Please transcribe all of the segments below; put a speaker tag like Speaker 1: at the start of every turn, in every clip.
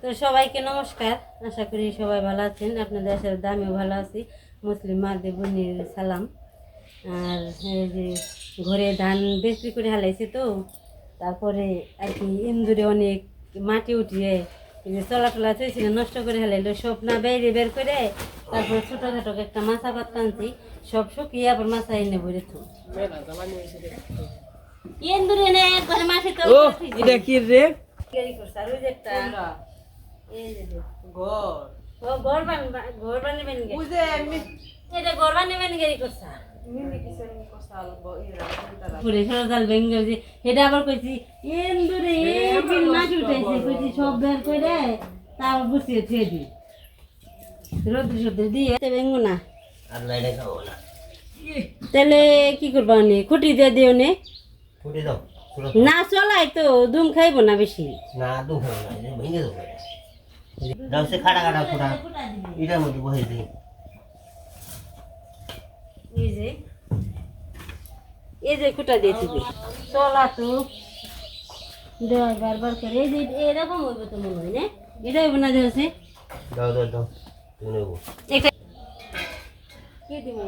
Speaker 1: তো সবাইকে নমস্কার। আশা করি সবাই ভালো আছেন। আপনাদের সাথে আমিও ভালো আছি। মুসলিম মাদের বোনের সালাম। আর এই যে ঘরে ধান বেশি করে হালাইছে তো, তারপরে আর কি ইন্দুরে অনেক মাটি উঠিয়ে যে চলাফেলা চলছিল নষ্ট করে হেলাইলো। সব না বাইরে বের করে, তারপরে ছোটোখাটো একটা মাছা পাত টানছি সব শুকিয়ে আবার মাছা এনে বলে
Speaker 2: এটা কি রে?
Speaker 1: ক্যারি করছে আর ওই যে একটা এই যে যে।
Speaker 2: ঘর।
Speaker 1: ও ঘর বান ঘর বানাবেন গে।
Speaker 2: বুঝে আমি
Speaker 1: এটা আবার কইছি এন্দুরে এবিল মাটি কইছি সব বের করে তাও বসিয়ে থুয়ে দি রোদ্র সদ্র দিয়ে বেঙ্গু না।
Speaker 3: আল্লাহ এটা খাব না।
Speaker 1: তাহলে কি করবা নে খুঁটি দিয়ে দিও নে।
Speaker 3: ফুটে দাও
Speaker 1: না চলাই তো দুম খাইবো না বেশি?
Speaker 3: না দু খাব না ভেঙে দেবো। দাও সে খাটা খাটা ফুটা এটার মধ্যে বসে দিই।
Speaker 1: এই যে এই যে খুঁটা দিয়েছি চলা তো। দেওয়া বারবার করে এই যে এরকম হইবে তো মনে হয় না? এটা হইব না দেখছে
Speaker 3: দাও দাও দাও
Speaker 1: একটা কি দিব?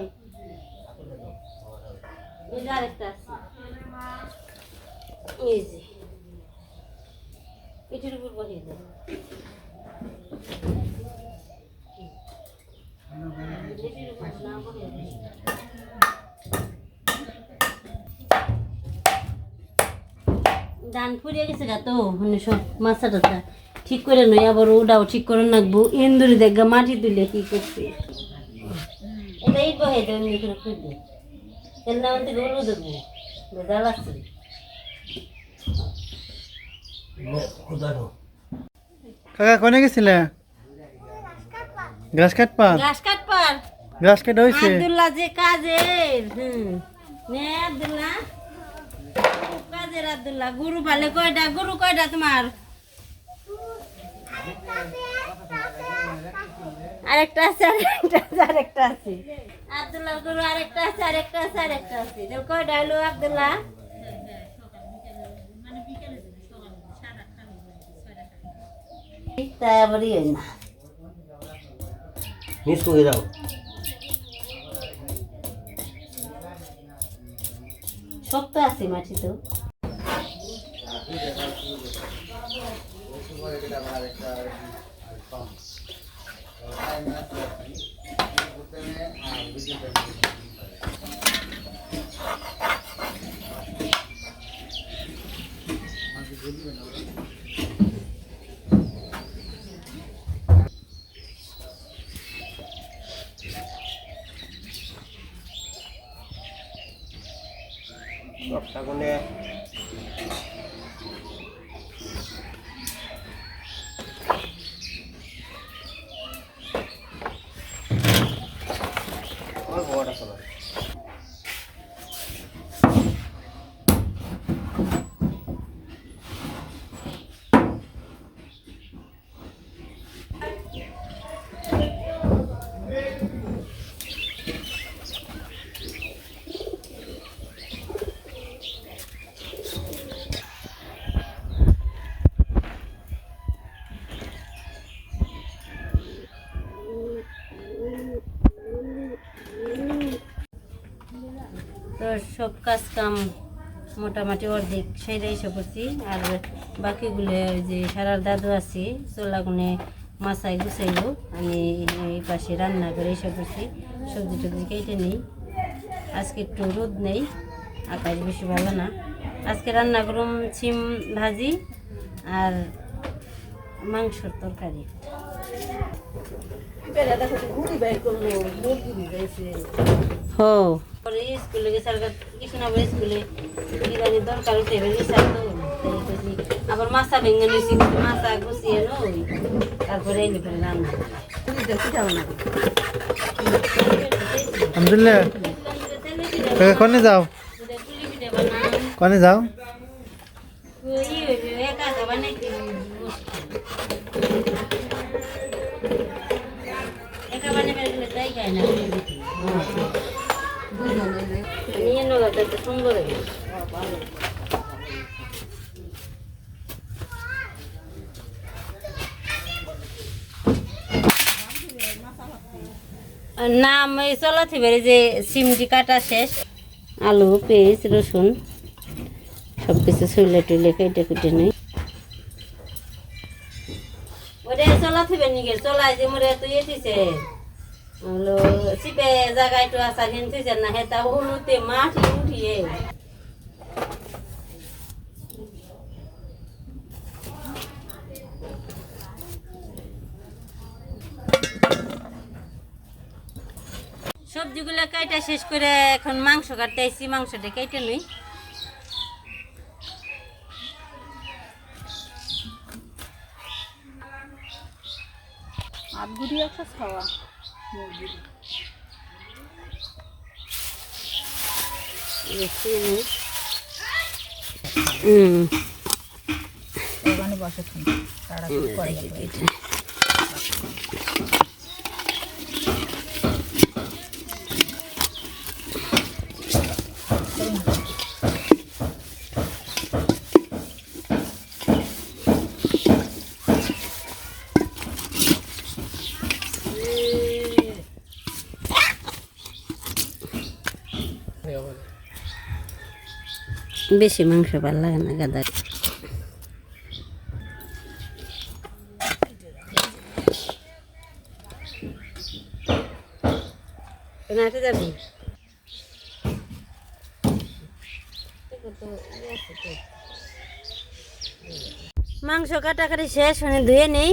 Speaker 1: এই যে আরেকটা আছে। এই যে এটির উপর বসিয়ে দেব এটির উপর না বসিয়ে দেব। ধান ফুরিয়ে গেছে গা তো মানে সব মাছা টাছা ঠিক করে নই আবার ওটাও ঠিক করে রাখব। এন্দুরি দেখা মাটি তুলে কি করছে? তো এমনি করে খুঁজবে। তেল না থেকে হলু দেবো
Speaker 4: কাকা কোনে গেছিলে? ঘাস কাটপা
Speaker 1: ঘাস কাটপার
Speaker 4: ঘাস কাটা হয়েছে
Speaker 1: আব্দুল্লাহ যে কাজের হুম। নে আব্দুল্লাহ। কাজের আব্দুল্লাহ। গরু ভালে কয়টা? গরু কয়টা তোমার? আরেকটা আছে আরেকটা আছে আরেকটা আছে। আব্দুল্লাহ গরু আরেকটা আছে আরেকটা আছে আরেকটা আছে। তাহলে কয়টা হলো আব্দুল্লাহ। তাই আবার ইয়ে না।
Speaker 3: মিস করে দাও।
Speaker 1: শক্ত আছে মাটি তো।
Speaker 3: কোনে আমার
Speaker 1: সব কাজ কাম মোটামুটি অর্ধেক সেরে এসে করছি আর বাকিগুলো যে সারার দাদু আছে, চোলাগুনে মাছায় গুছাইব। আমি এই পাশে রান্না করে এসে করছি সবজি টবজি কেটে নেই। আজকে একটু রোদ নেই, আকাশ বেশি ভালো না। আজকে রান্না করুম সিম ভাজি আর মাংসর তরকারি। হো স্কুলে গেছে আর কৃষ্ণনগর স্কুলে দরকার উঠে আবার মাছা ভেঙে নিয়েছি মাছা গুছিয়ে নই। তারপরে এনে করে রান্না
Speaker 4: আলহামদুলিল্লাহ। কোনে যাও? কোনে যাও
Speaker 1: নিয়ে নো তো সুন্দর হবে নাম এই চলা থেকে যে সিমটি কাটা শেষ। আলু, পেঁয়াজ, রসুন সব কিছু ছুইলে টুইলে কেটে কুটে নেই। চলা নিগে চলাই যে মোরে তুই এসেছে হলো সিপে জায়গায় তো আসা হেন না, হেতা হলুতে মাটি উঠিয়ে। সবজিগুলো কাটা শেষ করে এখন মাংস কাটতে আইছি মাংসটা কেটে নই।
Speaker 2: একটা খাওয়া। বসে তাড়াতাড়ি করে
Speaker 1: বেশি মাংস ভালো লাগে না গাদা নাটে যাবি? মাংস কাটাকাটি শেষ মানে ধুয়ে নেই।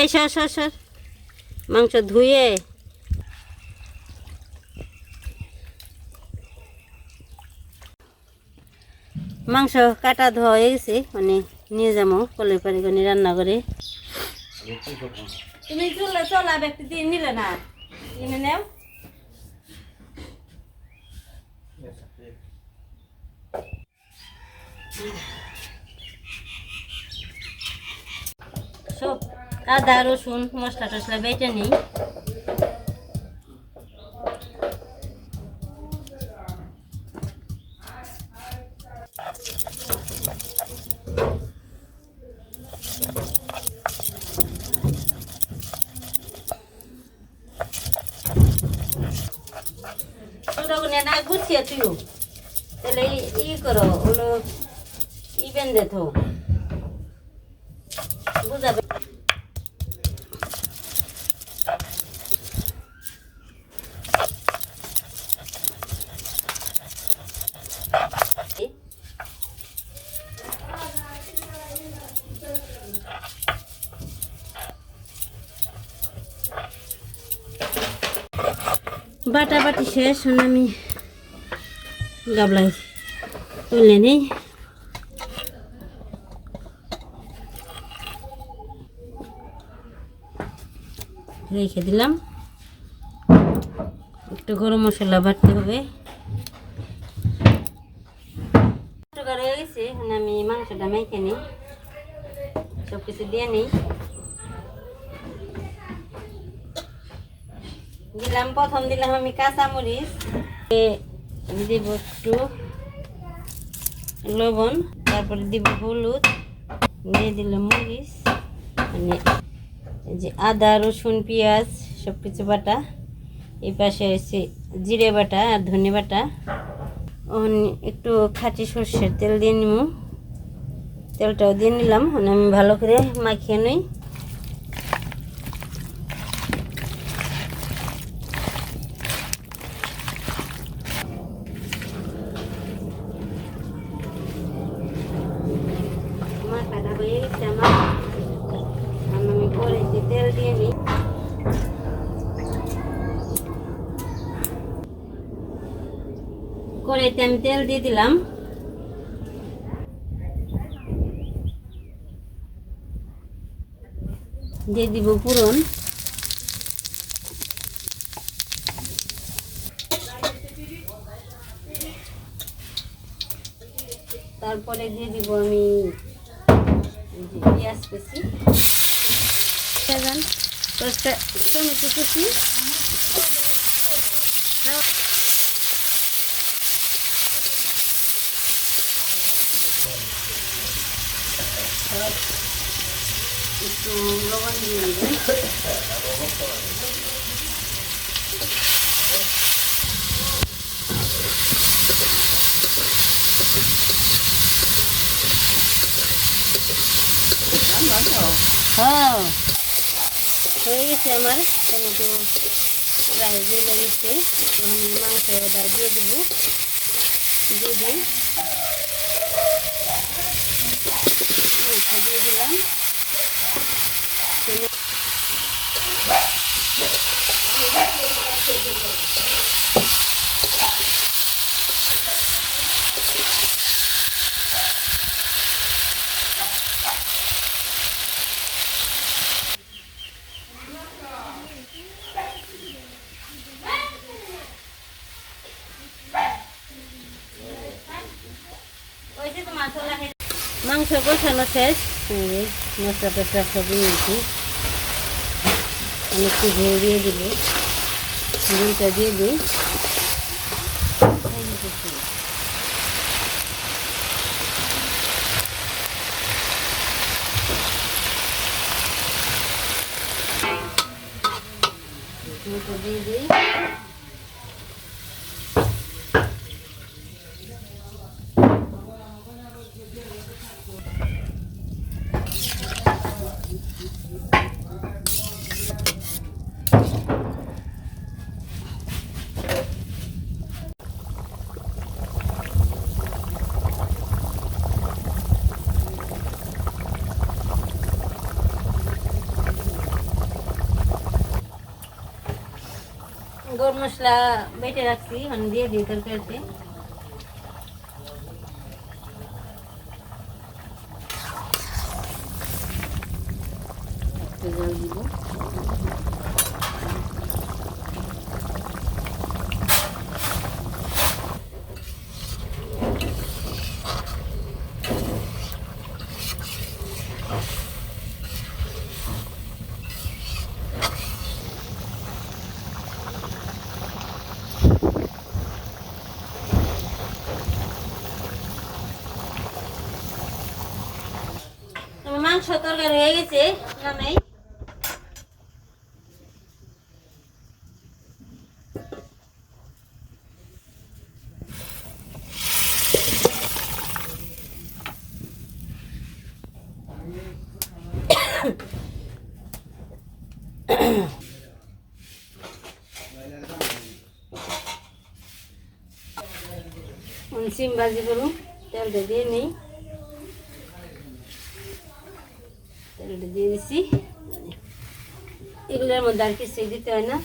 Speaker 1: এই সর সর। মাংস ধুয়ে মাংস কাটা ধোয়া হয়ে গেছে মানে নিয়ে যাব কলের পানি করে রান্না করে। তুমি চলে চলা ব্যক্তি দিয়ে নিলে না। কিনে নেও সব আদা, রসুন মশলা টসলা বেটে নিই। ଗୁଛିଆ ତୁ ହେଲେ ଇଏ କର ଇଭେନ୍ ଦେଥ বাটা বাটি শেষ, এখন আমি গাবলাই তুলে নেই। রেখে দিলাম। একটু গরম মশলা বাটতে হবে। আমি মাংসটা মেখে নিই। সব কিছু দিয়ে নিই। দিলাম, প্রথম দিলাম আমি কাঁচামরিচ দিব একটু লবণ, তারপরে দিব হলুদ, দিয়ে দিলাম মরিচ মানে যে আদা, রসুন, পেঁয়াজ সব কিছু বাটা, এই পাশে হচ্ছে জিরে বাটা আর ধনে বাটা। একটু খাঁটি সর্ষের তেল দিয়ে নিব তেলটাও দিয়ে নিলাম আমি ভালো করে মাখিয়ে নিই। দিয়ে দিলাম। দিয়ে দিব পুরন তারপরে দিয়ে দিব আমি পেঁয়াজ পেছি টমেটো পেছি একটু লবণ দিয়ে দিবেন হ্যাঁ হয়ে গেছে আমার। টমেটো প্রায় গলে গেছে মাংসটা দিয়ে দেবো মাংস দিয়ে দিলাম মাংস কষানো শেষ মশলা টসলা সব নিয়েছি। আমি একটু ঝোল দিয়ে দিব। ঝোলটা দিয়ে দিই। দিয়ে দিই। গরম মশলা বেটে রাখছি মানে দিয়ে দিই তরকারিতে একটু জল দিব তরকারি হয়ে গেছে নামাই সিম ভাজি করুন তেলটা দিয়ে নেই। দিছি এগুলোর মধ্যে আর কিছু দিতে হয় না।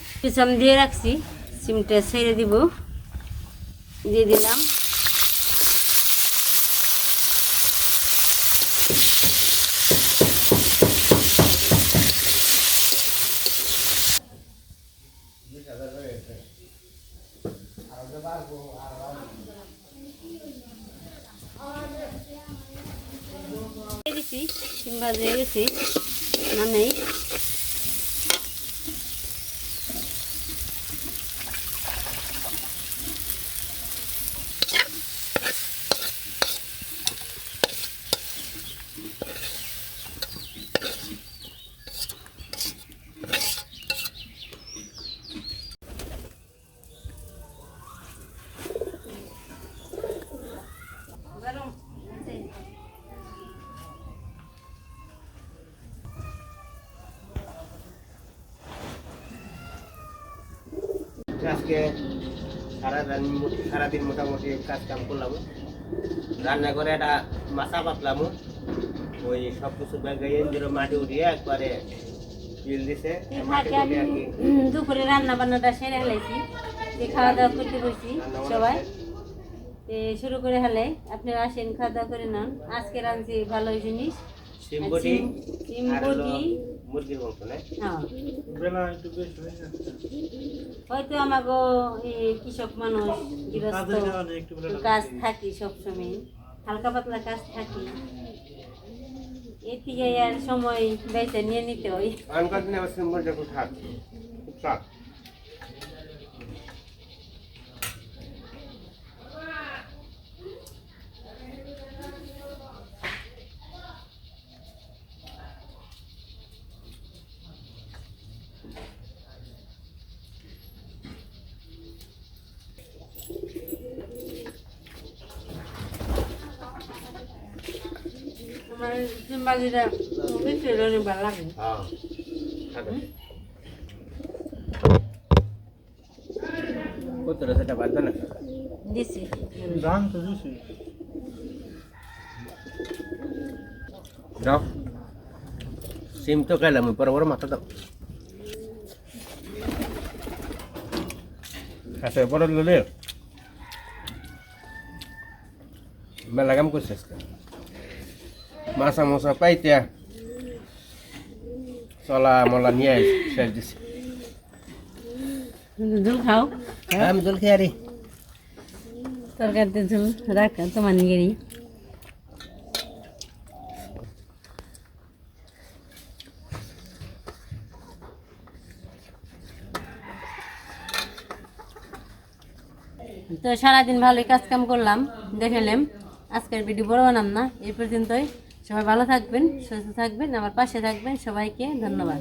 Speaker 1: আমি দিয়ে রাখছি, সিমটা ছেড়ে দিব। দিয়ে দিলাম। দিছি, সিম ভাজি গেছি নামেই গরম
Speaker 3: আজকে সারা সারাদিন মোটামুটি কাজ কাম করলাম। রান্না করে একটা মাছা পাতলাম। ওই সব কিছু ব্যাগে মাটি উঠিয়ে একবারে বিল দিছে।
Speaker 1: দুপুরে রান্না বান্নাটা সেরে হেলাইছি খাওয়া দাওয়া করতে বসছি সবাই। শুরু করে হেলে। আপনারা আসেন খাওয়া দাওয়া করে নেন। আজকে রাঁধছি ভালো জিনিস।
Speaker 3: সিম বটি
Speaker 1: সিম
Speaker 3: আর হলো
Speaker 1: বটি
Speaker 3: মুরগির মাংস না?
Speaker 1: হ্যাঁ
Speaker 4: বেলা একটু বেশি হয়ে যাচ্ছে।
Speaker 1: হয়তো আমাকে এই কৃষক মানুষ গৃহস্থ কাজ থাকি সবসময় হালকা পাতলা কাজ থাকি। এর আর সময় বেঁচে নিয়ে নিতে হয়।
Speaker 3: আমি দিনে আবার সিম্বলটা খুব থাক খুব চাপ
Speaker 1: আমার সিম্বালিটা বেশি হলে ভালো লাগে
Speaker 3: হ্যাঁ থাকে কতটা সেটা বাদ না
Speaker 1: দিছি
Speaker 4: দাম তো দিছি
Speaker 3: দাও সিম তো খাইলাম পরে বড় মাথা দাও আচ্ছা বড় ললে মেলা কাম করছে আজকে মাছা মশা পাইতে চলা মলা নিয়ে শেষ দিছে
Speaker 1: ঝুল খাও
Speaker 3: আমি জল খেয়ে আরি
Speaker 1: তরকারিতে ঝুল রাখ তোমার নিগেরি তো সারাদিন ভালোই কাজ কাম করলাম দেখালাম আজকের ভিডিও বড় বানাম না এই পর্যন্তই। সবাই ভালো থাকবেন সুস্থ থাকবেন আমার পাশে থাকবেন সবাইকে ধন্যবাদ।